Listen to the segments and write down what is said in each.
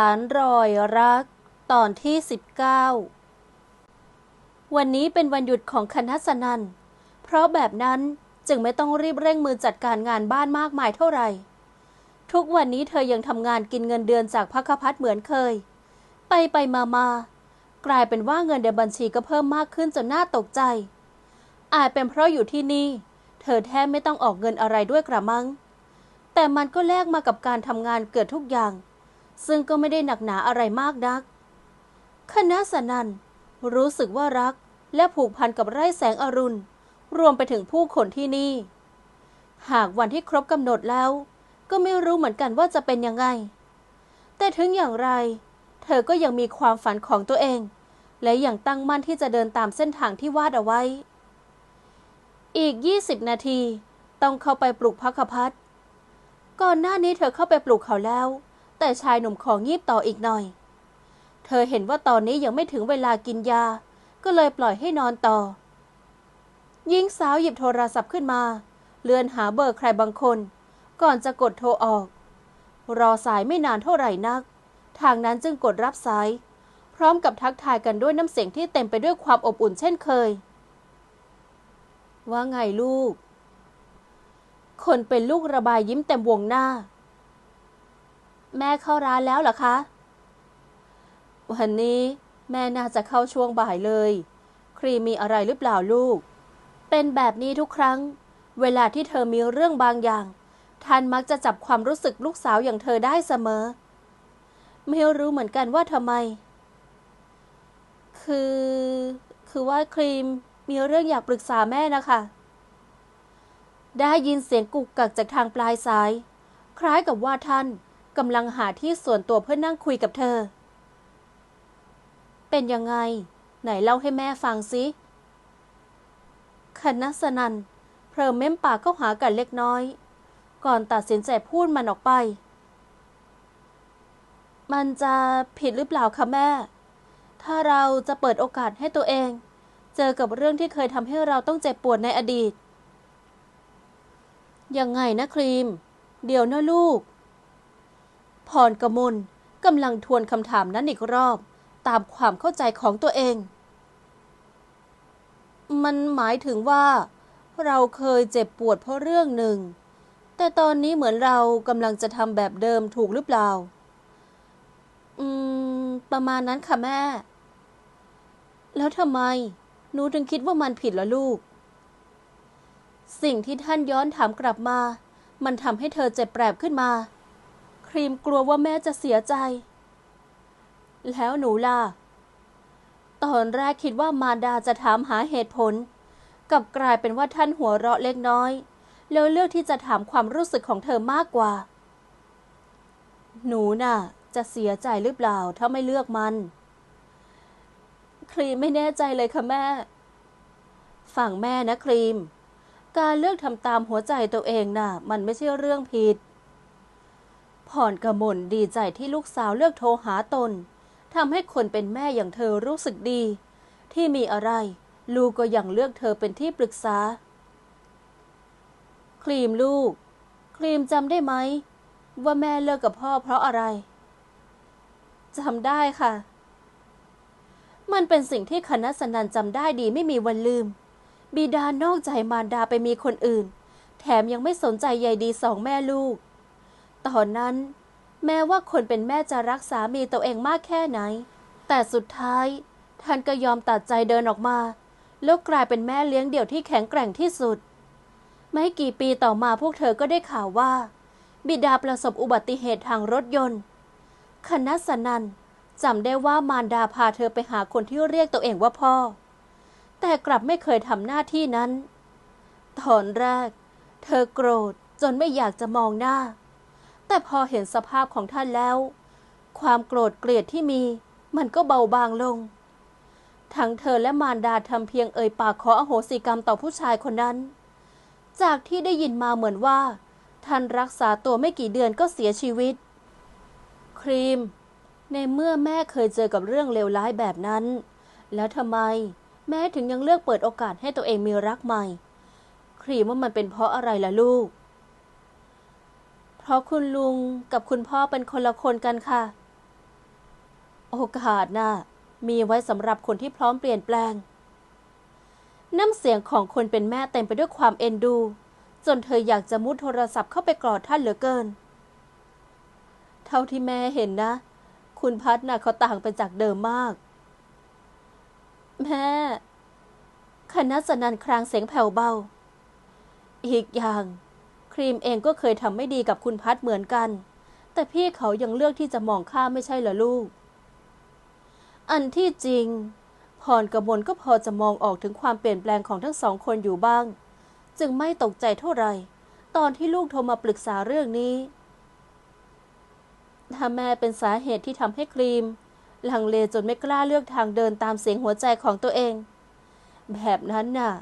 ารรอยรัก ตอนที่ 19 วันนี้เป็นวันหยุดของคณะสนัน เพราะแบบนั้นจึงไม่ต้องรีบเร่งมือจัดการงานบ้านมากมายเท่าไหร่ ทุกวันนี้เธอยังทำงานกินเงินเดือนจากพักพัฒเหมือนเคย ไปไปมามากลายเป็นว่าเงินในบัญชีก็เพิ่มมากขึ้นจนน่าตกใจ อาจเป็นเพราะอยู่ที่นี่ เธอแทบไม่ต้องออกเงินอะไรด้วยกระมัง แต่มันก็แลกมากับการทำงานเกือบทุกอย่าง ซึ่งก็ไม่ได้หนักหนาอะไรมากนัก คณะสนันรู้สึกว่ารักและผูกพันกับไร่แสงอรุณ รวมไปถึงผู้คนที่นี่ หากวันที่ครบกำหนดแล้ว ก็ไม่รู้เหมือนกันว่าจะเป็นยังไง แต่ถึงอย่างไร เธอก็ยังมีความฝันของตัวเอง และยังตั้งมั่นที่จะเดินตามเส้นทางที่วาดเอาไว้ อีก 20 นาที ต้องเข้าไปปลุกพักพัฒก่อนหน้านี้เธอเข้าไปปลุกเขาแล้ว แต่ชายหนุ่มของงีบต่ออีกหน่อย เธอเห็นว่าตอนนี้ยังไม่ถึงเวลากินยา ก็เลยปล่อยให้นอนต่อหญิงสาวหยิบโทรศัพท์ขึ้นมา เลื่อนหาเบอร์ใครบางคน ก่อนจะกดโทรออก รอสายไม่นานเท่าไหร่นัก ทางนั้นจึงกดรับสาย พร้อมกับทักทายกันด้วยน้ำเสียงที่เต็มไปด้วยความอบอุ่นเช่นเคย ว่าไงลูก คนเป็นลูกระบายยิ้มเต็มวงหน้า แม่เข้าร้านแล้วเหรอคะ วันนี้แม่น่าจะเข้าช่วงบ่ายเลย ครีมมีอะไรหรือเปล่าลูก เป็นแบบนี้ทุกครั้ง เวลาที่เธอมีเรื่องบางอย่างท่านมักจะจับความรู้สึกลูกสาวอย่างเธอได้เสมอ ไม่รู้เหมือนกันว่าทำไม คือ คือว่าครีมมีเรื่องอยากปรึกษาแม่นะคะ ได้ยินเสียงกุกกักจากทางปลายสาย คล้ายกับว่าท่าน กำลังหาที่ส่วนตัวเพื่อนั่งคุยกับเธอ เป็นยังไง ไหนเล่าให้แม่ฟังสิคณะสนันเพลิมเม้มปากเข้าหากันเล็กน้อย ก่อนตัดสินใจพูดมันออกไป มันจะผิดหรือเปล่าคะแม่ ถ้าเราจะเปิดโอกาสให้ตัวเอง เจอกับเรื่องที่เคยทำให้เราต้องเจ็บปวดในอดีต ยังไงนะครีม เดี๋ยวนะลูก พรกมลกำลังทวนคำถามนั้นอีกรอบ ตามความเข้าใจของตัวเอง มันหมายถึงว่า เราเคยเจ็บปวดเพราะเรื่องหนึ่ง แต่ตอนนี้เหมือนเรากำลังจะทำแบบเดิมถูกหรือเปล่า อืม ประมาณนั้นค่ะแม่ แล้วทำไม หนูถึงคิดว่ามันผิดละลูก สิ่งที่ท่านย้อนถามกลับมา มันทำให้เธอเจ็บแปรบขึ้นมา รีมกลัวว่าแม่จะเสียใจ แล้วหนูล่ะ ตอนแรกคิดว่ามารดาจะถามหาเหตุผล กับกลายเป็นว่าท่านหัวเราะเล็กน้อย แล้วเลือกที่จะถามความรู้สึกของเธอมากกว่า หนูน่ะ จะเสียใจหรือเปล่าถ้าไม่เลือกมัน ครีมไม่แน่ใจเลยค่ะแม่ ฝั่งแม่นะครีมการเลือกทำตามหัวใจตัวเองน่ะ มันไม่ใช่เรื่องผิด ผ่อนกระมนดีใจที่ลูกสาวเลือกโทรหาตนทำให้คนเป็นแม่อย่างเธอรู้สึกดี ที่มีอะไร ลูกก็ยังเลือกเธอเป็นที่ปรึกษา ครีมลูก ครีมจำได้ไหม ว่าแม่เลิกกับพ่อเพราะอะไรจำได้ค่ะ มันเป็นสิ่งที่คณะสนันจำได้ดีไม่มีวันลืม บิดานอกใจมารดาไปมีคนอื่น แถมยังไม่สนใจใยดีสองแม่ลูก ตอนนั้น แม้ว่าคนเป็นแม่จะรักสามีตัวเองมากแค่ไหน แต่สุดท้ายท่านก็ยอมตัดใจเดินออกมา แล้วกลายเป็นแม่เลี้ยงเดี่ยวที่แข็งแกร่งที่สุด ไม่กี่ปีต่อมาพวกเธอก็ได้ข่าวว่า บิดาประสบอุบัติเหตุทางรถยนต์คณะสนันจำได้ว่ามารดาพาเธอไปหาคนที่เรียกตัวเองว่าพ่อ แต่กลับไม่เคยทำหน้าที่นั้น ตอนแรก เธอโกรธจนไม่อยากจะมองหน้า แต่พอเห็นสภาพของท่านแล้ว ความโกรธเกลียดที่มี มันก็เบาบางลง ทั้งเธอและมารดาทำเพียงเอ่ยปากขออโหสิกรรมต่อผู้ชายคนนั้น จากที่ได้ยินมาเหมือนว่า ท่านรักษาตัวไม่กี่เดือนก็เสียชีวิต ครีม ในเมื่อแม่เคยเจอกับเรื่องเลวร้ายแบบนั้น แล้วทำไม แม่ถึงยังเลือกเปิดโอกาสให้ตัวเองมีรักใหม่ ครีมว่ามันเป็นเพราะอะไรล่ะลูก เพราะคุณลุงกับคุณพ่อเป็นคนละคนกันค่ะ โอกาสน่ะมีไว้สำหรับคนที่พร้อมเปลี่ยนแปลง น้ำเสียงของคนเป็นแม่เต็มไปด้วยความเอ็นดู จนเธออยากจะมุดโทรศัพท์เข้าไปกอดท่านเหลือเกิน เท่าที่แม่เห็นนะ คุณพัฒน่ะเขาต่างไปจากเดิมมาก แม่คณะสนันครางเสียงแผ่วเบา อีกอย่าง ครีมเองก็เคยทำไม่ดีกับคุณพัฒเหมือนกัน แต่พี่เขายังเลือกที่จะมองข้ามไม่ใช่เหรอลูก อันที่จริง พรกมลก็พอจะมองออกถึงความเปลี่ยนแปลงของทั้งสองคนอยู่บ้าง จึงไม่ตกใจเท่าไหร่ ตอนที่ลูกโทรมาปรึกษาเรื่องนี้ ถ้าแม่เป็นสาเหตุที่ทำให้ครีม ลังเลจนไม่กล้าเลือกทางเดินตามเสียงหัวใจของตัวเอง แบบนั้นน่ะ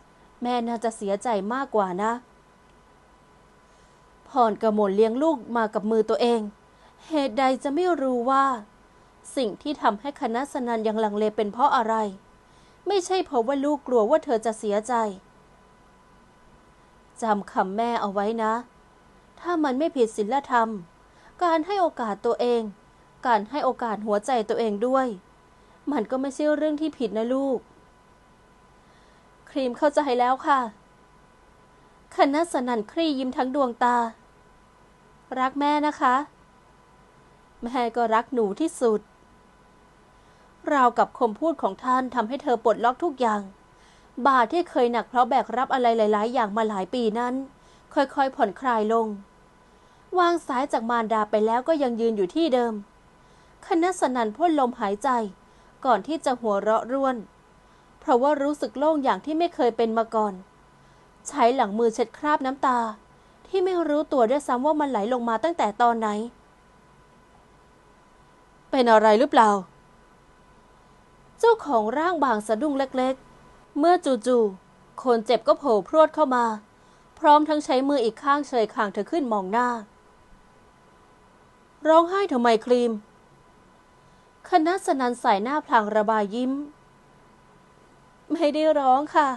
แม่น่าจะเสียใจมากกว่านะ พรกมลเลี้ยงลูกมากับมือตัวเอง เหตุใดจะไม่รู้ว่า สิ่งที่ทำให้คณะสนันยังลังเลเป็นเพราะอะไร ไม่ใช่เพราะว่าลูกกลัวว่าเธอจะเสียใจจำคำแม่เอาไว้นะ ถ้ามันไม่ผิดศีลธรรม การให้โอกาสตัวเอง การให้โอกาสหัวใจตัวเองด้วย มันก็ไม่ใช่เรื่องที่ผิดนะลูก ครีมเข้าใจแล้วค่ะคณะสนันครียิ้มทั้งดวงตา รักแม่นะคะ แม่ก็รักหนูที่สุด ราวกับคมพูดของท่านทำให้เธอปลดล็อกทุกอย่าง บาที่เคยหนักเพราะแบกรับอะไรหลาย ๆ อย่างมาหลายปีนั้น ค่อยๆผ่อนคลายลง วางสายจากมารดาไปแล้วก็ยังยืนอยู่ที่เดิม คณะสนันพ่นลมหายใจ ก่อนที่จะหัวเราะร่วน เพราะว่ารู้สึกโล่งอย่างที่ไม่เคยเป็นมาก่อน ใช้หลังมือเช็ดคราบน้ำตา ที่ไม่รู้ตัวด้วยซ้ำว่ามันไหลลงมาตั้งแต่ตอนไหน เป็นอะไรหรือเปล่า เจ้าของร่างบางสะดุ้งเล็กๆ เมื่อจู่ๆ คนเจ็บก็โผล่พรวดเข้ามา พร้อมทั้งใช้มืออีกข้างเฉยคางเธอขึ้นมองหน้า ร้องไห้ทำไมครีม คณะสนันใส่หน้าพลางระบายยิ้ม ไม่ได้ร้องค่ะ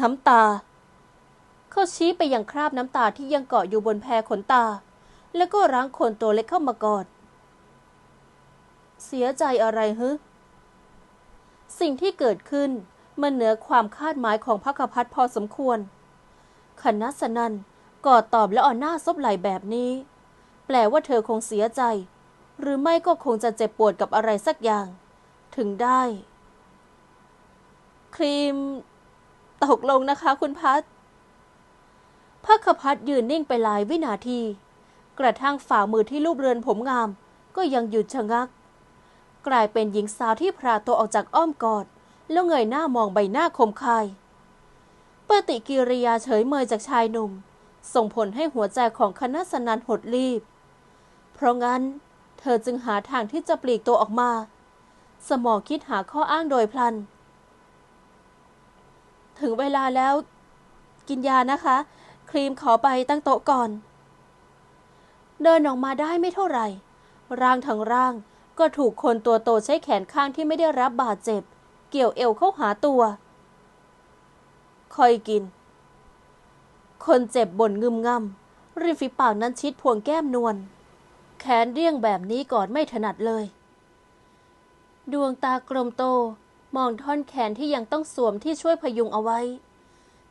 น้ำตา เขาชี้ไปยังคราบน้ำตาที่ยังเกาะอยู่บนแพรขนตา แล้วก็ร้างคนตัวเล็กเข้ามากอด เสียใจอะไรฮึสิ่งที่เกิดขึ้นมันเหนือความคาดหมายของพักพัฒพอสมควรคณะสนันกอดตอบและอ่อนหน้าซบไหลแบบนี้ แปลว่าเธอคงเสียใจ หรือไม่ก็คงจะเจ็บปวดกับอะไรสักอย่าง ถึงได้ ครีม ตกลงนะคะคุณพัฒ พักพัฒยืนนิ่งไปหลายวินาที กระทั่งฝ่ามือที่รูปเรือนผมงาม ก็ยังหยุดชะงัก กลายเป็นหญิงสาวที่พราตัวออกจากอ้อมกอด แล้วเงยหน้ามองใบหน้าคมคายปฏิกิริยาเฉยเมยจากชายหนุ่ม ส่งผลให้หัวใจของคณะสนันหดรีบ เพราะงั้น เธอจึงหาทางที่จะปลีกตัวออกมา สมองคิดหาข้ออ้างโดยพลัน ถึงเวลาแล้ว กินยานะคะ ครีมขอไปตั้งโต๊ะก่อน เดินออกมาได้ไม่เท่าไหร่ ร่างทั้งร่างก็ถูกคนตัวโตใช้แขนข้างที่ไม่ได้รับบาดเจ็บ เกี่ยวเอวเข้าหาตัว คอยกิน คนเจ็บบ่นงึมงำริมฝีปากนั้นชิดพวงแก้มนวลแขนเรียงแบบนี้ก่อนไม่ถนัดเลย ดวงตากลมโตมองท่อนแขนที่ยังต้องสวมที่ช่วยพยุงเอาไว้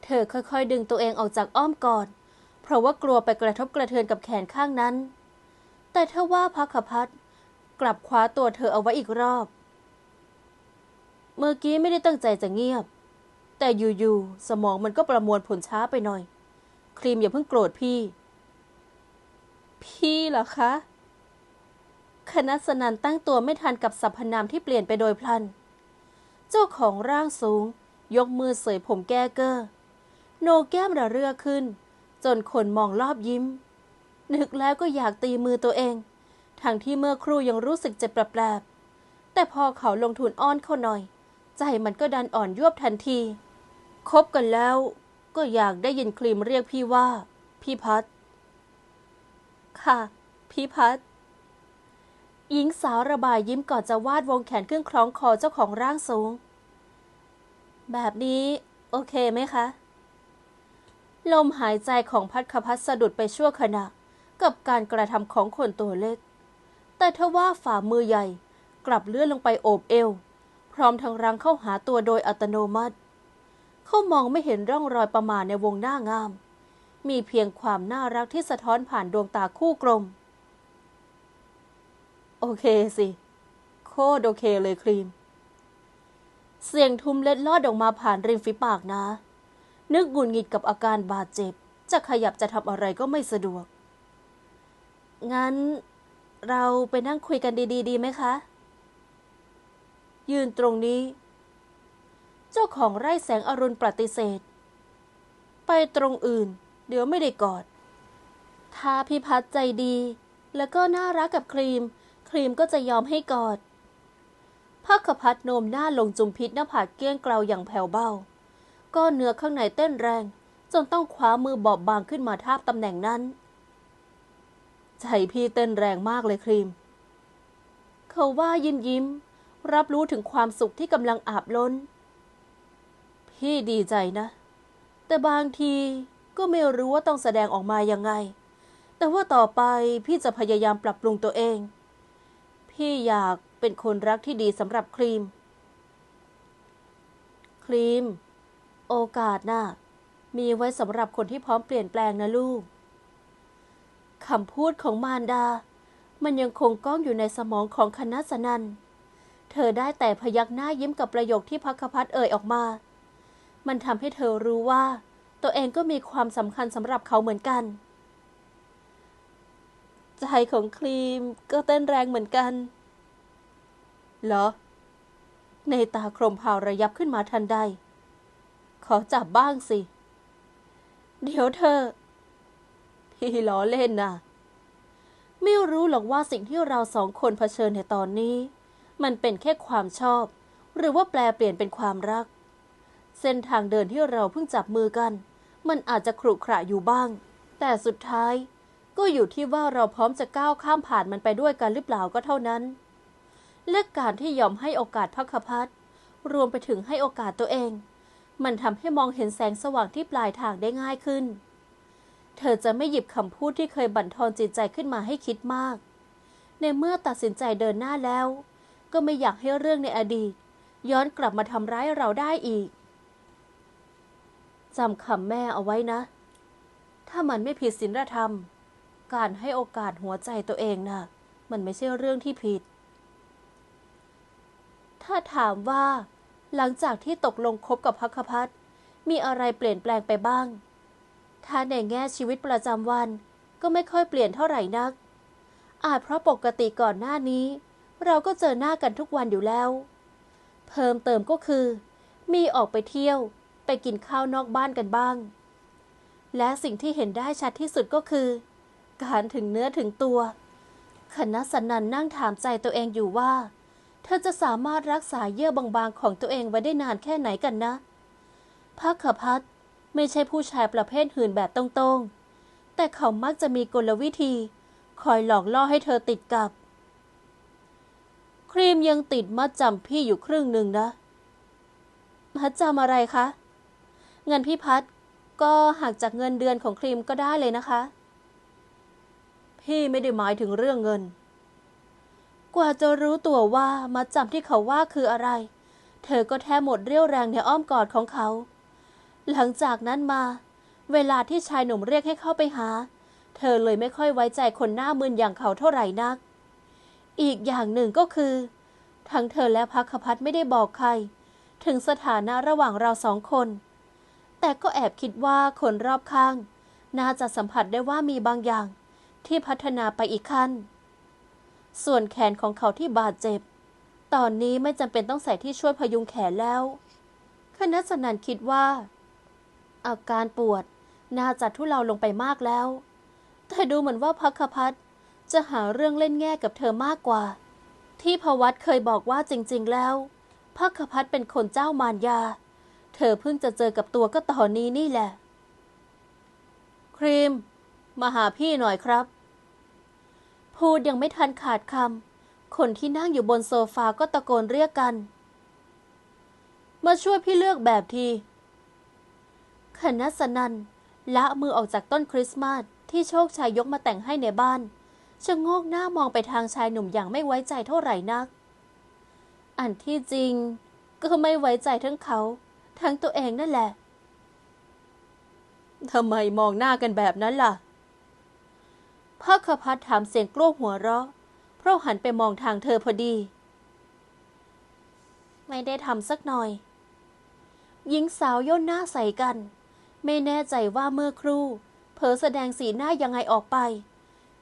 เธอค่อยๆ ดึงตัวเองออกจากอ้อมกอด เพราะว่ากลัวไปกระทบกระเทือนกับแขนข้างนั้น แต่ถ้าว่าพักขพัฒกลับคว้าตัวเธอเอาไว้อีกรอบ เมื่อกี้ไม่ได้ตั้งใจจะเงียบ แต่อยู่ๆ สมองมันก็ประมวลผลช้าไปหน่อย ครีมอย่าเพิ่งโกรธพี่ พี่เหรอคะ คณะสนันตั้งตัวไม่ทันกับสรรพนามที่เปลี่ยนไปโดยพลัน เจ้าของร่างสูง ยกมือเสยผมแก้เกอร์ โนแก้มระเรือขึ้น จนคนมองรอบยิ้ม นึกแล้วก็อยากตีมือตัวเอง ทั้งที่เมื่อครู่ยังรู้สึกเจ็บแปลบๆแต่พอเขาลงทุนอ้อนเขาหน่อย ใจมันก็ดันอ่อนยวบทันที คบกันแล้วก็อยากได้ยินครีมเรียกพี่ว่า พี่พัดค่ะ พี่พัดหญิงสาวระบายยิ้มก่อนจะวาดวงแขนขึ้นคล้องคอเจ้าของร่างสูง แบบนี้ โอเคไหมคะ ลมหายใจของพัดขพัดสะดุดไปชั่วขณะ กับการกระทำของคนตัวเล็ก แต่ทว่าฝ่ามือใหญ่กลับเลื่อนลงไปโอบเอว พร้อมทั้งรังเข้าหาตัวโดยอัตโนมัติ เขามองไม่เห็นร่องรอยประมาทในวงหน้างาม มีเพียงความน่ารักที่สะท้อนผ่านดวงตาคู่กลม โอเคสิ โคตรโอเคเลยครีม เสียงทุ้มเล็ดลอดออกมาผ่านริมฝีปากนะ นึกหงุดหงิดกับอาการบาดเจ็บ จะขยับจะทำอะไรก็ไม่สะดวก งั้นเราไปนั่งคุยกันดีๆ ดีไหมคะ ยืนตรงนี้ เจ้าของไร่แสงอรุณปฏิเสธ ไปตรงอื่น เดี๋ยวไม่ได้กอด ถ้าพี่พัดใจดี แล้วก็น่ารักกับครีม ครีมก็จะยอมให้กอดพักขพัดโนมหน้าลงจุมพิษหน้าผากเกี้ยงเกลาอย่างแผ่วเบา ก็เนื้อข้างในเต้นแรง จนต้องคว้ามือบอบบางขึ้นมาทาบตำแหน่งนั้น ใจพี่เต้นแรงมากเลยครีม เขาว่ายิ้มยิ้ม รับรู้ถึงความสุขที่กำลังอาบล้น พี่ดีใจนะ แต่บางทีก็ไม่รู้ว่าต้องแสดงออกมายังไง แต่ว่าต่อไปพี่จะพยายามปรับปรุงตัวเอง พี่อยากเป็นคนรักที่ดีสำหรับครีม ครีม โอกาสน่ะ มีไว้สำหรับคนที่พร้อมเปลี่ยนแปลงนะลูกคำพูดของมารดา มันยังคงก้องอยู่ในสมองของคณะสนัน เธอได้แต่พยักหน้ายิ้มกับประโยคที่พักพัฒเอ่ยออกมา มันทำให้เธอรู้ว่า ตัวเองก็มีความสำคัญสำหรับเขาเหมือนกัน ใจของครีมก็เต้นแรงเหมือนกัน เหรอ ในตาโครมพาวระยับขึ้นมาทันใด ขอจับบ้างสิ เดี๋ยวเธอ พี่ล้อเล่นนะไม่รู้หรอกว่าสิ่งที่เราสองคนเผชิญในตอนนี้ มันเป็นแค่ความชอบ หรือว่าแปลเปลี่ยนเป็นความรัก เส้นทางเดินที่เราเพิ่งจับมือกัน มันอาจจะขรุขระอยู่บ้าง แต่สุดท้ายก็อยู่ที่ว่าเราพร้อมจะก้าวข้ามผ่านมันไปด้วยกันหรือเปล่าก็เท่านั้น และการที่ยอมให้โอกาสพักพัฒรวมไปถึงให้โอกาสตัวเอง มันทำให้มองเห็นแสงสว่างที่ปลายทางได้ง่ายขึ้น เธอจะไม่หยิบคำพูดที่เคยบั่นทอนจิตใจขึ้นมาให้คิดมาก ในเมื่อตัดสินใจเดินหน้าแล้ว ก็ไม่อยากให้เรื่องในอดีต ย้อนกลับมาทำร้ายเราได้อีกจำคำแม่เอาไว้นะ ถ้ามันไม่ผิดศีลธรรม การให้โอกาสหัวใจตัวเองนะ่ะ มันไม่ใช่เรื่องที่ผิด ถ้าถามว่า หลังจากที่ตกลงคบกับพักพัฒมีอะไรเปลี่ยนแปลงไปบ้าง ถ้าในแง่ชีวิตประจำวันก็ไม่ค่อยเปลี่ยนเท่าไหร่นัก อาจเพราะปกติก่อนหน้านี้ เราก็เจอหน้ากันทุกวันอยู่แล้ว เพิ่มเติมก็คือ มีออกไปเที่ยว ไปกินข้าวนอกบ้านกันบ้าง และสิ่งที่เห็นได้ชัดที่สุดก็คือ การถึงเนื้อถึงตัวคณะสันนันนั่งถามใจตัวเองอยู่ว่า เธอจะสามารถรักษาเยื่อบางๆของตัวเองไว้ได้นานแค่ไหนกันนะพักขพัฒไม่ใช่ผู้ชายประเภทหื่นแบบตรงๆ แต่เขามักจะมีกลวิธี คอยหลอกล่อให้เธอติดกับ ครีมยังติดมัดจำพี่อยู่ครึ่งหนึ่งนะ มัดจำอะไรคะ เงินพี่พัดก็หักจากเงินเดือนของครีมก็ได้เลยนะคะ พี่ไม่ได้หมายถึงเรื่องเงิน กว่าจะรู้ตัวว่ามัดจำที่เขาว่าคืออะไร เธอก็แทบหมดเรี่ยวแรงในอ้อมกอดของเขา หลังจากนั้นมา เวลาที่ชายหนุ่มเรียกให้เข้าไปหา เธอเลยไม่ค่อยไว้ใจคนหน้ามึนอย่างเขาเท่าไหร่นัก อีกอย่างหนึ่งก็คือ ทั้งเธอและพักพัฒไม่ได้บอกใคร ถึงสถานะระหว่างเราสองคน แต่ก็แอบคิดว่าคนรอบข้าง น่าจะสัมผัสได้ว่ามีบางอย่างที่พัฒนาไปอีกขั้น ส่วนแขนของเขาที่บาดเจ็บ ตอนนี้ไม่จำเป็นต้องใส่ที่ช่วยพยุงแขนแล้ว คณะสนันคิดว่า อาการปวดน่าจะทุเลาลงไปมากแล้ว แต่ดูเหมือนว่าพักพัฒจะหาเรื่องเล่นแง่กับเธอมากกว่า ที่พวัตเคยบอกว่าจริง ๆ แล้วพักพัฒเป็นคนเจ้ามารยา เธอเพิ่งจะเจอกับตัวก็ตอนนี้นี่แหละ ครีม มาหาพี่หน่อยครับ พูดยังไม่ทันขาดคำคนที่นั่งอยู่บนโซฟาก็ตะโกนเรียกกัน มาช่วยพี่เลือกแบบทีคณะสนันละมือออกจากต้นคริสต์มาสที่โชคชัยยกมาแต่งให้ในบ้านชะโงกหน้ามองไปทางชายหนุ่มอย่างไม่ไว้ใจเท่าไหร่นัก อันที่จริง ก็ไม่ไว้ใจทั้งเขา ทั้งตัวเองนั่นแหละทำไมมองหน้ากันแบบนั้นล่ะ พระคพัฒถามเสียงกลัวหัวเราะ เพราะหันไปมองทางเธอพอดี ไม่ได้ทำสักหน่อย หญิงสาวย่นหน้าใส่กัน ไม่แน่ใจว่าเมื่อครู่เผอแสดงสีหน้ายังไงออกไป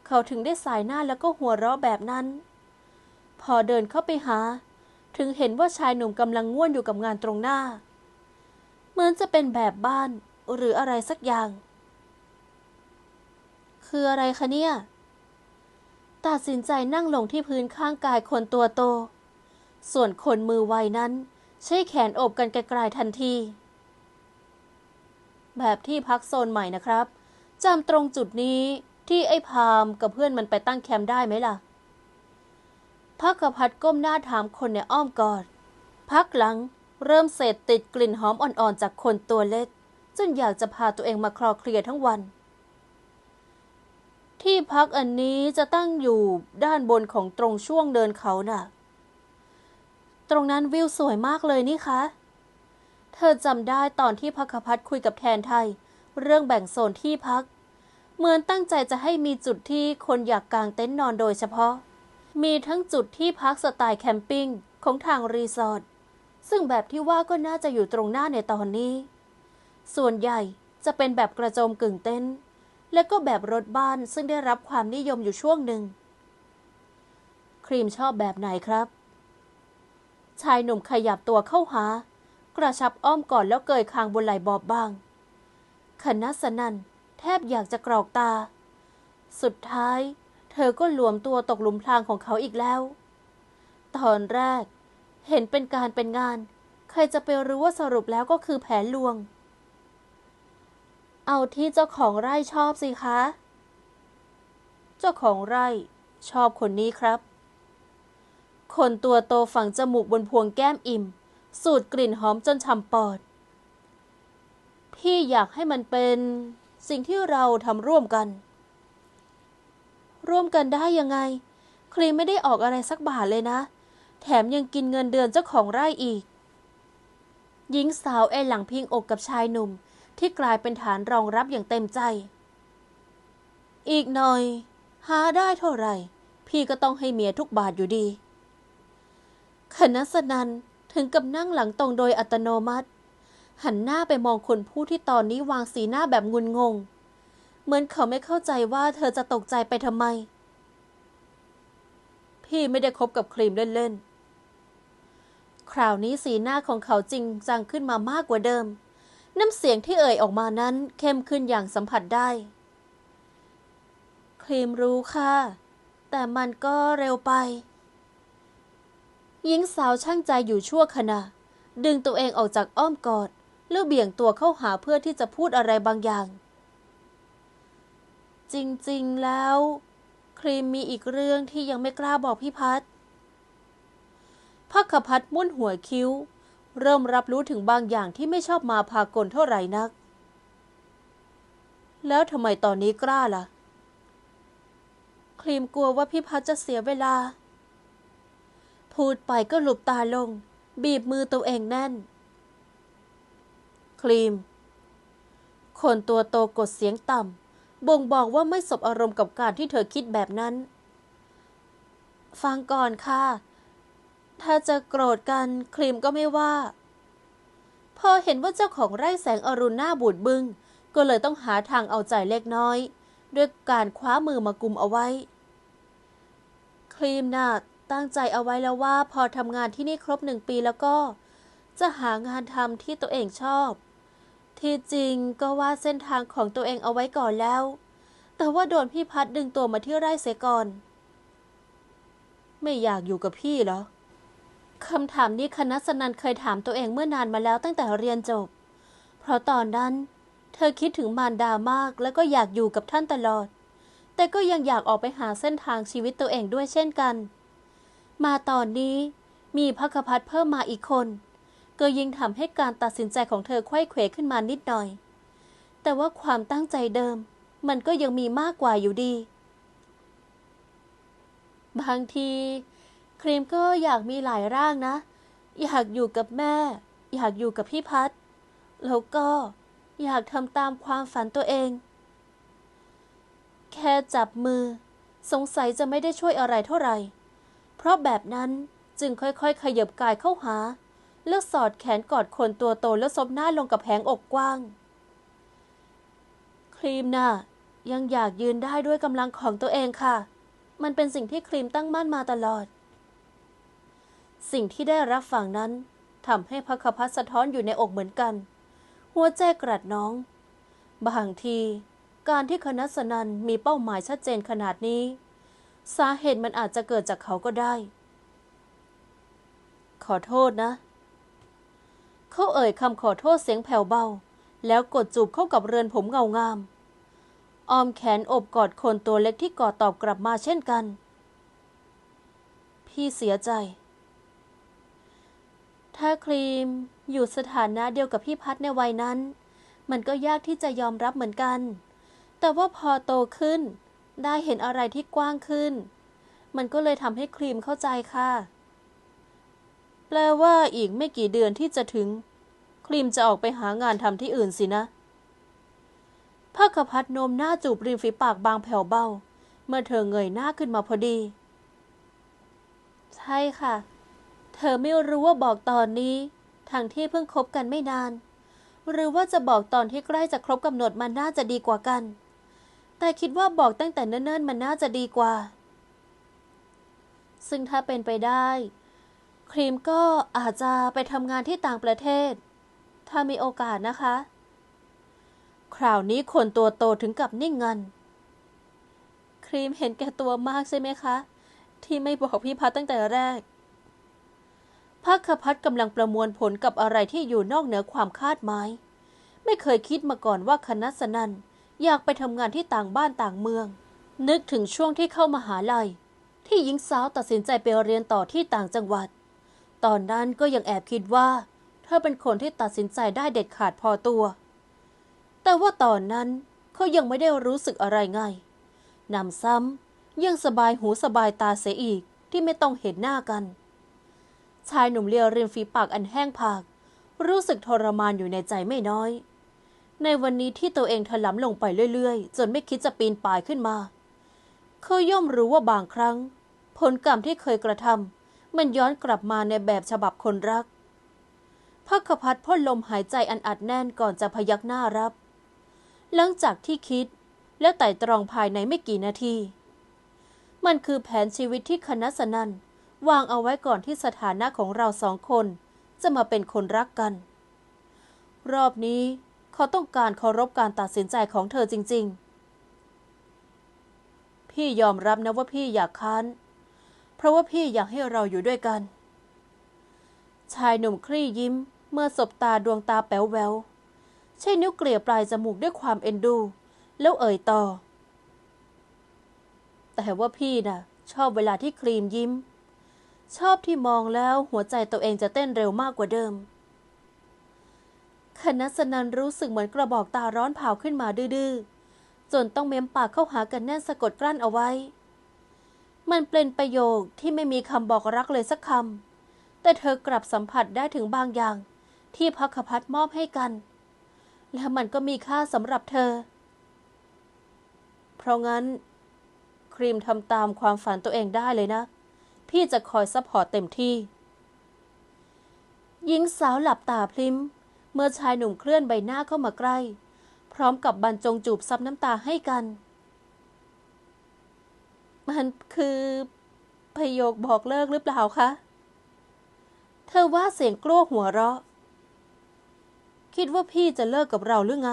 เขาถึงได้สายหน้าแล้วก็หัวเราะแบบนั้น พอเดินเข้าไปหา ถึงเห็นว่าชายหนุ่มกำลังง่วนอยู่กับงานตรงหน้า เหมือนจะเป็นแบบบ้านหรืออะไรสักอย่าง คืออะไรคะเนี่ย ตัดสินใจนั่งลงที่พื้นข้างกายคนตัวโต ส่วนคนมือไวนั้น ใช้แขนโอบกันไกลๆทันที แบบที่พักโซนใหม่นะครับจำตรงจุดนี้ที่ไอ้พามกับเพื่อนมันไปตั้งแคมป์ได้ไหมล่ะพักกพัดก้มหน้าถามคนในอ้อมกอด พักหลังเริ่มเสพติดกลิ่นหอมอ่อนๆจากคนตัวเล็ก จนอยากจะพาตัวเองมาคลอเคลียทั้งวัน ที่พักอันนี้จะตั้งอยู่ด้านบนของตรงช่วงเดินเขาน่ะ ตรงนั้นวิวสวยมากเลยนี่คะ เธอจำได้ตอนที่พักพัฒคุยกับแทนไทย เรื่องแบ่งโซนที่พัก เหมือนตั้งใจจะให้มีจุดที่คนอยากกางเต็นท์นอนโดยเฉพาะ มีทั้งจุดที่พักสไตล์แคมปิ้งของทางรีสอร์ทซึ่งแบบที่ว่าก็น่าจะอยู่ตรงหน้าในตอนนี้ ส่วนใหญ่จะเป็นแบบกระโจมกึ่งเต็นท์ และก็แบบรถบ้านซึ่งได้รับความนิยมอยู่ช่วงหนึ่ง ครีมชอบแบบไหนครับ ชายหนุ่มขยับตัวเข้าหา กระชับอ้อมก่อนแล้วเกยคางบนไหล่บอบบางคณะสนันแทบอยากจะกรอกตา สุดท้าย เธอก็หลวมตัวตกหลุมพรางของเขาอีกแล้ว ตอนแรก เห็นเป็นการเป็นงาน ใครจะไปรู้ว่าสรุปแล้วก็คือแผนลวง เอาที่เจ้าของไร่ชอบสิคะ เจ้าของไร่ชอบคนนี้ครับ คนตัวโตฝังจมูกบนพวงแก้มอิ่ม สูดกลิ่นหอมจนช่ำปอด พี่อยากให้มันเป็นสิ่งที่เราทำร่วมกัน ร่วมกันได้ยังไง ครีมไม่ได้ออกอะไรสักบาทเลยนะ แถมยังกินเงินเดือนเจ้าของไร่อีก หญิงสาวแอนหลังพิงอกกับชายหนุ่ม ที่กลายเป็นฐานรองรับอย่างเต็มใจ อีกหน่อย หาได้เท่าไหร่ พี่ก็ต้องให้เมียทุกบาทอยู่ดีคณะสนันถึงกับนั่งหลังตรงโดยอัตโนมัติ หันหน้าไปมองคนผู้ที่ตอนนี้วางสีหน้าแบบงุนงง เหมือนเขาไม่เข้าใจว่าเธอจะตกใจไปทำไม พี่ไม่ได้คบกับครีมเล่นๆคราวนี้สีหน้าของเขาจริงจังขึ้นมามากกว่าเดิม น้ำเสียงที่เอ่ยออกมานั้นเข้มขึ้นอย่างสัมผัสได้ ครีมรู้ค่ะ แต่มันก็เร็วไป หญิงสาวช่างใจอยู่ชั่วขณะ ดึงตัวเองออกจากอ้อมกอดแล้วเบี่ยงตัวเข้าหาเพื่อที่จะพูดอะไรบางอย่าง จริงๆแล้ว ครีมมีอีกเรื่องที่ยังไม่กล้าบอกพี่พัดพักขพัดมุ่นหัวคิ้ว เริ่มรับรู้ถึงบางอย่างที่ไม่ชอบมาพากลเท่าไหร่นัก แล้วทำไมตอนนี้กล้าล่ะ ครีมกลัวว่าพี่พัดจะเสียเวลา พูดไปก็หลบตาลง บีบมือตัวเองแน่น ครีม คนตัวโตกดเสียงต่ำบ่งบอกว่าไม่สบอารมณ์กับการที่เธอคิดแบบนั้น ฟังก่อนค่ะ ถ้าจะโกรธกันครีมก็ไม่ว่า พอเห็นว่าเจ้าของไร่แสงอรุณหน้าบูดบึง้งก็เลยต้องหาทางเอาใจเล็กน้อย ด้วยการคว้ามือมากุมเอาไว้ ครีมน่ะตั้งใจเอาไว้แล้วว่าพอทำงานที่นี่ครบหนึ่งปีแล้วก็ จะหางานทำที่ตัวเองชอบ ที่จริงก็วาดเส้นทางของตัวเองเอาไว้ก่อนแล้ว แต่ว่าโดนพี่พัดดึงตัวมาที่ไร่เสียก่อน ไม่อยากอยู่กับพี่เหรอ คำถามนี้คณะสนันเคยถามตัวเองเมื่อนานมาแล้วตั้งแต่เรียนจบ เพราะตอนนั้น เธอคิดถึงมารดามากแล้วก็อยากอยู่กับท่านตลอด แต่ก็ยังอยากออกไปหาเส้นทางชีวิตตัวเองด้วยเช่นกัน มาตอนนี้มีพักพัดเพิ่มมาอีกคน ก็ยิ่งทำให้การตัดสินใจของเธอไขว้เขวขึ้นมานิดหน่อย แต่ว่าความตั้งใจเดิม มันก็ยังมีมากกว่าอยู่ดี บางที ครีมก็อยากมีหลายร่างนะ อยากอยู่กับแม่ อยากอยู่กับพี่พัด แล้วก็อยากทำตามความฝันตัวเอง แค่จับมือ สงสัยจะไม่ได้ช่วยอะไรเท่าไหร่ เพราะแบบนั้นจึงค่อยๆ ขยับกายเข้าหา แล้วสอดแขนกอดคนตัวโตแล้วซบหน้าลงกับแผงอกกว้าง ครีมน่ะยังอยากยืนได้ด้วยกำลังของตัวเองค่ะ มันเป็นสิ่งที่ครีมตั้งมั่นมาตลอด สิ่งที่ได้รับฝั่งนั้นทำให้พักพัสะท้อนอยู่ในอกเหมือนกัน หัวใจกรัดน้อง บางที การที่คณะสนันมีเป้าหมายชัดเจนขนาดนี้ สาเหตุมันอาจจะเกิดจากเขาก็ได้ ขอโทษนะ เขาเอ่ยคำขอโทษเสียงแผ่วเบา แล้วกดจูบเข้ากับเรือนผมเงางามออมแขนอบกอดคนตัวเล็กที่กอดตอบกลับมาเช่นกัน พี่เสียใจ ถ้าครีมอยู่สถานะเดียวกับพี่พัดในวัยนั้น มันก็ยากที่จะยอมรับเหมือนกัน แต่ว่าพอโตขึ้น ได้เห็นอะไรที่กว้างขึ้น มันก็เลยทำให้ครีมเข้าใจค่ะ แปลว่าอีกไม่กี่เดือนที่จะถึง ครีมจะออกไปหางานทำที่อื่นสินะภาคพัดโนมหน้าจูบริมฝีปากบางแผ่วเบา เมื่อเธอเงยหน้าขึ้นมาพอดี ใช่ค่ะ เธอไม่รู้ว่าบอกตอนนี้ทางที่เพิ่งคบกันไม่นาน หรือว่าจะบอกตอนที่ใกล้จะครบกำหนดมันน่าจะดีกว่ากัน แต่คิดว่าบอกตั้งแต่เนิ่นๆมันน่าจะดีกว่า ซึ่งถ้าเป็นไปได้ ครีมก็อาจจะไปทำงานที่ต่างประเทศ ถ้ามีโอกาสนะคะ คราวนี้คนตัวโตถึงกับนิ่งงันครีมเห็นแก่ตัวมากใช่ไหมคะ ที่ไม่บอกพี่พัดตั้งแต่แรก ภาคพัดกำลังประมวลผลกับอะไรที่อยู่นอกเหนือความคาดหมาย ไม่เคยคิดมาก่อนว่าคณะสนันอยากไปทำงานที่ต่างบ้านต่างเมือง นึกถึงช่วงที่เข้ามาหาลัย ที่หญิงสาวตัดสินใจไปเรียนต่อที่ต่างจังหวัด ตอนนั้นก็ยังแอบคิดว่า เธอเป็นคนที่ตัดสินใจได้เด็ดขาดพอตัว แต่ว่าตอนนั้นเขายังไม่ได้รู้สึกอะไรไงนำซ้ำยังสบายหูสบายตาเสียอีกที่ไม่ต้องเห็นหน้ากัน ชายหนุ่มเลียริมฝีปากอันแห้งผาก รู้สึกทรมานอยู่ในใจไม่น้อย ในวันนี้ที่ตัวเองถลำลงไปเรื่อยๆ จนไม่คิดจะปีนป่ายขึ้นมา เขาย่อมรู้ว่าบางครั้ง ผลกรรมที่เคยกระทำมันย้อนกลับมาในแบบฉบับคนรักพักพัดพ่นลมหายใจอันอัดแน่นก่อนจะพยักหน้ารับ หลังจากที่คิดและไต่ตรองภายในไม่กี่นาที มันคือแผนชีวิตที่คณะสนัน วางเอาไว้ก่อนที่สถานะของเราสองคน จะมาเป็นคนรักกัน รอบนี้เขาต้องการเคารพการตัดสินใจของเธอจริง ๆ พี่ยอมรับนะว่าพี่อยากค้าน เพราะว่าพี่อยากให้เราอยู่ด้วยกัน ชายหนุ่มคลี่ยิ้ม เมื่อสบตาดวงตาแป๋วแววใช้นิ้วเกลี่ยปลายจมูกด้วยความเอ็นดู แล้วเอ่ยต่อ แต่ว่าพี่น่ะ ชอบเวลาที่ครีมยิ้ม ชอบที่มองแล้วหัวใจตัวเองจะเต้นเร็วมากกว่าเดิมคณะสนันรู้สึกเหมือนกระบอกตาร้อนเผาขึ้นมาดื้อๆ จนต้องเม้มปากเข้าหากันแน่นสะกดกลั้นเอาไว้ มันเป็นประโยคที่ไม่มีคำบอกรักเลยสักคำ แต่เธอกลับสัมผัสได้ถึงบางอย่าง ที่พักพัดมอบให้กัน และมันก็มีค่าสำหรับเธอ เพราะงั้น ครีมทำตามความฝันตัวเองได้เลยนะ พี่จะคอยซัพพอร์ตเต็มที่ หญิงสาวหลับตาพลิมเมื่อชายหนุ่มเคลื่อนใบหน้าเข้ามาใกล้ พร้อมกับบรรจงจูบซับน้ำตาให้กัน มันคือประโยคบอกเลิกหรือเปล่าคะ เธอว่าเสียงกลัวหัวเราะ คิดว่าพี่จะเลิกกับเราหรือไง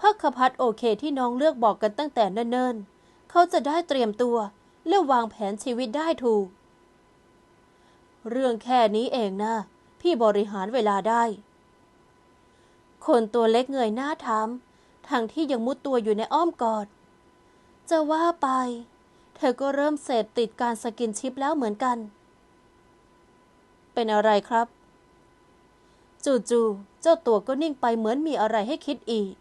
พักขพัดโอเคที่น้องเลือกบอกกันตั้งแต่เนิ่นๆ เขาจะได้เตรียมตัว และวางแผนชีวิตได้ถูก เรื่องแค่นี้เองนะ พี่บริหารเวลาได้ คนตัวเล็กเงยหน้าถามทางที่ยังมุดตัวอยู่ในอ้อมกอด จะว่าไป เธอก็เริ่มเสพติดการสกินชิปแล้วเหมือนกัน เป็นอะไรครับ จู่ๆเจ้าตัวก็นิ่งไปเหมือนมีอะไรให้คิดอีก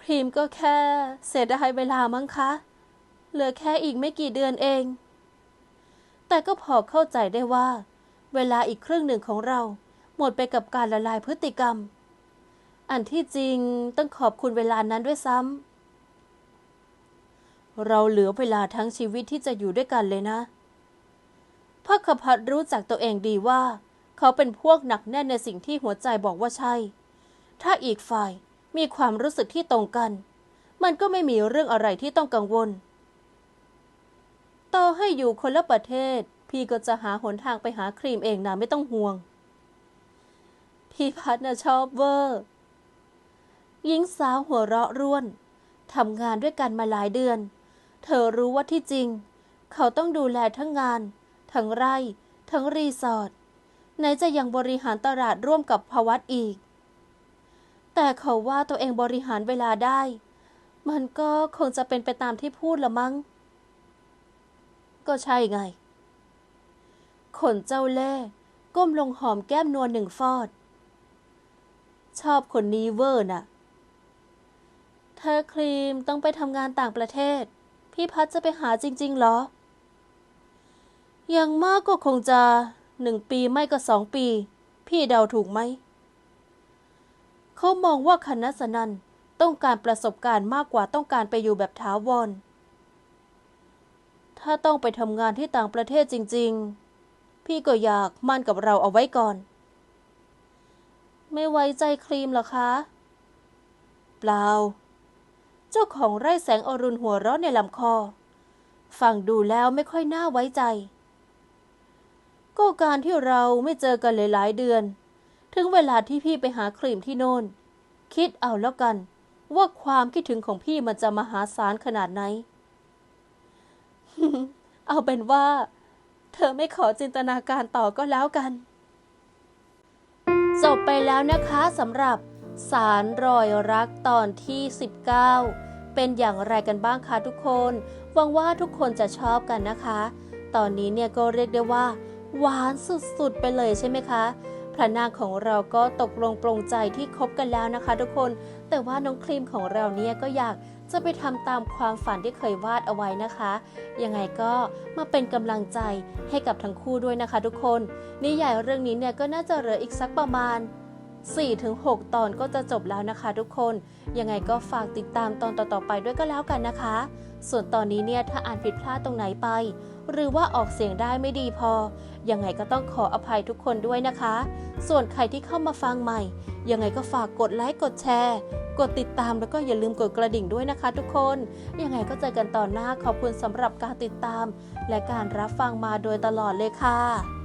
ครีมก็แค่เสียดายเวลามั้งคะ เหลือแค่อีกไม่กี่เดือนเอง แต่ก็พอเข้าใจได้ว่า เวลาอีกครึ่งหนึ่งของเรา หมดไปกับการละลายพฤติกรรม อันที่จริงต้องขอบคุณเวลานั้นด้วยซ้ำ เราเหลือเวลาทั้งชีวิตที่จะอยู่ด้วยกันเลยนะพักขพัฒรู้จักตัวเองดีว่า เขาเป็นพวกหนักแน่นในสิ่งที่หัวใจบอกว่าใช่ ถ้าอีกฝ่ายมีความรู้สึกที่ตรงกัน มันก็ไม่มีเรื่องอะไรที่ต้องกังวล ให้อยู่คนละประเทศ พี่ก็จะหาหนทางไปหาครีมเองนะไม่ต้องห่วง พี่พัดนะชอบเวอร์หญิงสาวหัวเราะร่วนทำงานด้วยกันมาหลายเดือน เธอรู้ว่าที่จริง เขาต้องดูแลทั้งงาน ทั้งไร่ ทั้งรีสอร์ทไหนจะยังบริหารตลาดร่วมกับพวัตอีก แต่เขาว่าตัวเองบริหารเวลาได้ มันก็คงจะเป็นไปตามที่พูดละมั้ง ก็ใช่ไง ขนเจ้าเล่ก้มลงหอมแก้มนวลหนึ่งฟอด ชอบคนนี้เวอร์น่ะ เธอครีมต้องไปทำงานต่างประเทศ พี่พัดจะไปหาจริงๆเหรอ อย่างมากก็คงจะหนึ่งปีไม่ก็สองปี พี่เดาถูกไหม เขามองว่าคณะสนันต้องการประสบการณ์มากกว่าต้องการไปอยู่แบบถาวร ถ้าต้องไปทำงานที่ต่างประเทศจริง ๆ พี่ก็อยากมั่นกับเราเอาไว้ก่อน ไม่ไว้ใจครีมหรอคะ เปล่า เจ้าของไร่แสงอรุณหัวเราะในลำคอ ฟังดูแล้วไม่ค่อยน่าไว้ใจ ก็การที่เราไม่เจอกันหลายๆเดือน ถึงเวลาที่พี่ไปหาครีมที่โน่น คิดเอาแล้วกัน ว่าความคิดถึงของพี่มันจะมหาศาลขนาดไหน เอาเป็นว่า เธอไม่ขอจินตนาการต่อก็แล้วกัน จบไปแล้วนะคะสำหรับสารรอยรักตอนที่ 19 เป็นอย่างไรกันบ้างคะทุกคนหวังว่าทุกคนจะชอบกันนะคะ ตอนนี้เนี่ยก็เรียกได้ว่า หวานสุดๆไปเลยใช่ไหมคะพระนางของเราก็ตกลงปรงใจที่คบกันแล้วนะคะ ทุกคน แต่ว่าน้องครีมของเราเนี่ยก็อยากจะไปทำตามความฝันที่เคยวาดเอาไว้นะคะ ยังไงก็มาเป็นกำลังใจให้กับทั้งคู่ด้วยนะคะ ทุกคน นิยายเรื่องนี้เนี่ยก็น่าจะเหลืออีกสักประมาณ 4-6 ตอนก็จะจบแล้วนะคะ ทุกคน ยังไงก็ฝากติดตามตอนต่อๆไปด้วยก็แล้วกันนะคะ ส่วนตอนนี้เนี่ยถ้าอ่านผิดพลาดตรงไหนไป หรือว่าออกเสียงได้ไม่ดีพอ ยังไงก็ต้องขออภัยทุกคนด้วยนะคะ ส่วนใครที่เข้ามาฟังใหม่ ยังไงก็ฝากกดไลค์กดแชร์ กดติดตามแล้วก็อย่าลืมกดกระดิ่งด้วยนะคะ ทุกคน ยังไงก็เจอกันตอนหน้าขอบคุณสำหรับการติดตาม และการรับฟังมาโดยตลอดเลยค่ะ